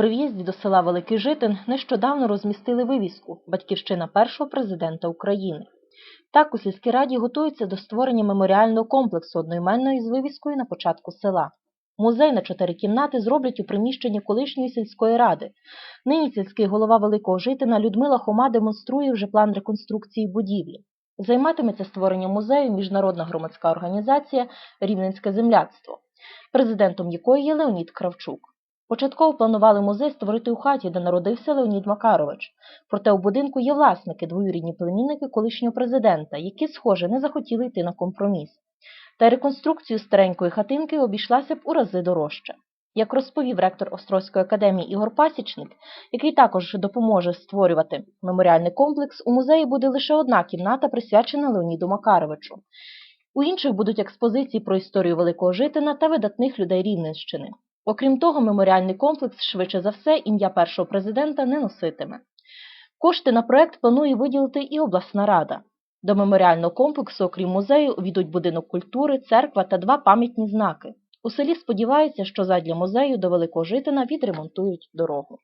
При в'їзді до села Великий Житин нещодавно розмістили вивіску «Батьківщина першого президента України». Так, у сільській раді готуються до створення меморіального комплексу одноіменної з вивіскою на початку села. Музей на чотири кімнати зроблять у приміщенні колишньої сільської ради. Нині сільський голова Великого Житина Людмила Хома демонструє вже план реконструкції будівлі. Займатиметься створенням музею міжнародна громадська організація Рівненське земляцтво, президентом якої є Леонід Кравчук. Початково планували музей створити у хаті, де народився Леонід Макарович. Проте у будинку є власники, двоюрідні племінники колишнього президента, які, схоже, не захотіли йти на компроміс. Та реконструкцію старенької хатинки обійшлася б у рази дорожче. Як розповів ректор Острозької академії Ігор Пасічник, який також допоможе створювати меморіальний комплекс, у музеї буде лише одна кімната, присвячена Леоніду Макаровичу. У інших будуть експозиції про історію Великого Житина та видатних людей Рівненщини. Окрім того, меморіальний комплекс, швидше за все, ім'я першого президента не носитиме. Кошти на проект планує виділити і обласна рада. До меморіального комплексу, окрім музею, увійдуть будинок культури, церква та два пам'ятні знаки. У селі сподіваються, що задля музею до Великого Житина відремонтують дорогу.